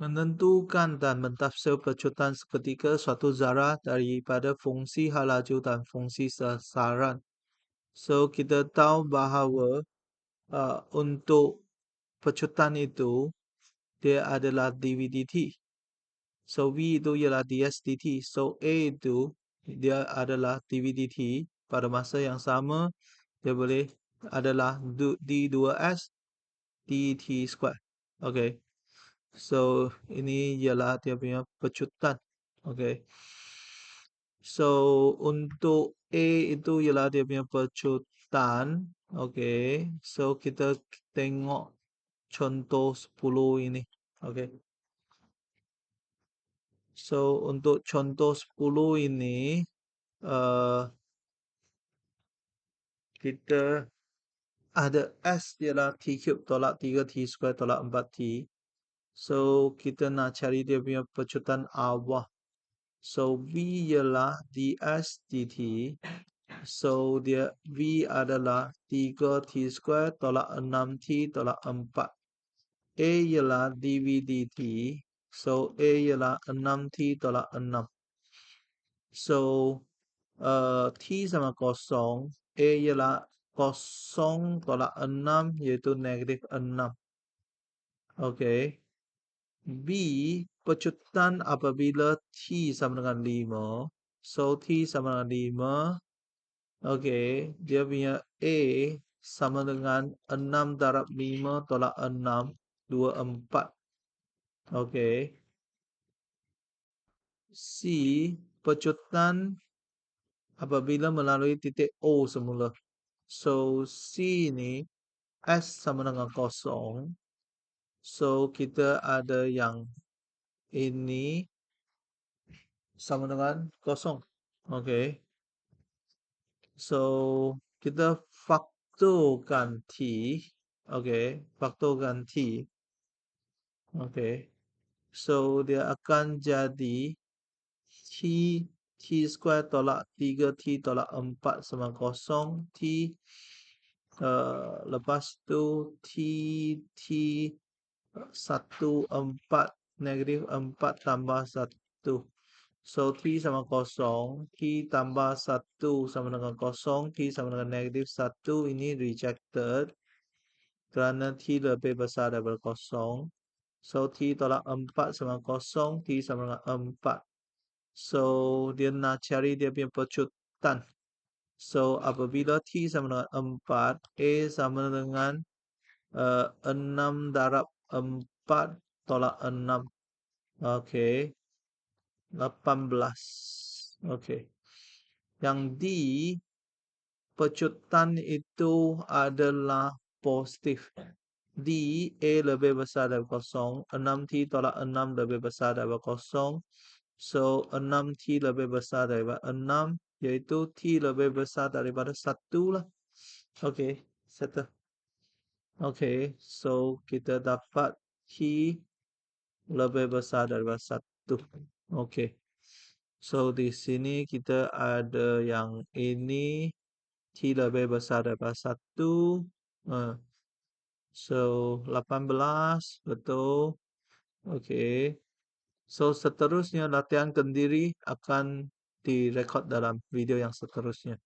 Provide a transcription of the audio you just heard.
menentukan dan mentafsir pecutan seketika suatu zarah daripada fungsi hal laju dan fungsi sasaran. So, kita tahu bahawa uh, untuk pecutan itu, dia adalah dv/dt. So, V itu ialah ds dt. So, A itu dia adalah dv/dt pada masa yang sama, dia boleh adalah d2s dt square. Okay. So, ini ialah dia punya pecutan. Okay. So, untuk A itu ialah dia punya pecutan. Okay. So, kita tengok contoh 10 ini. Okay. So, untuk contoh 10 ini, uh, kita ada S ialah T cube tolak 3T square tolak 4T. So, kita nak cari dia punya pecutan awal. So, V ialah ds dt. So, dia V adalah 3T square tolak 6T tolak 4. A ialah dv dt. So, A ialah 6T tolak 6. So, uh, T sama kosong. A ialah kosong tolak 6 iaitu negatif 6. Okay. B pecutan apabila T sama dengan 5. So, T sama dengan 5. Okey, dia punya A sama dengan 6 darab 5 tolak 6, 24. Okey. C pecutan apabila melalui titik O semula. So, C ini S sama dengan kosong. So, kita ada yang ini sama dengan kosong. Okay. So, kita faktorkan T. Okay. Faktorkan T. Okay. So, dia akan jadi T T square tolak 3T tolak 4 sama kosong. T uh, lepas tu T T satu empat negatif empat tambah satu. So T sama kosong, T tambah satu sama dengan kosong, T sama dengan negatif satu ini rejected. Kerana T lebih besar daripada kosong. So T tolak empat sama kosong, T sama dengan empat. So dia nak cari dia punya pecutan. So apabila T sama dengan empat, A sama dengan uh, enam darab 4 tolak 6. Okey. 18. Okey. Yang D pecutan itu adalah positif. D A lebih besar dari kosong. 6T tolak 6 lebih besar dari kosong. So 6T lebih besar daripada 6 iaitu T lebih besar daripada 1 lah. Okey, settle. Okay, so kita dapat T lebih besar daripada satu. Okay. So di sini kita ada yang ini T lebih besar daripada satu. Uh, so 18 betul. Okay. So seterusnya latihan kendiri akan direkod dalam video yang seterusnya.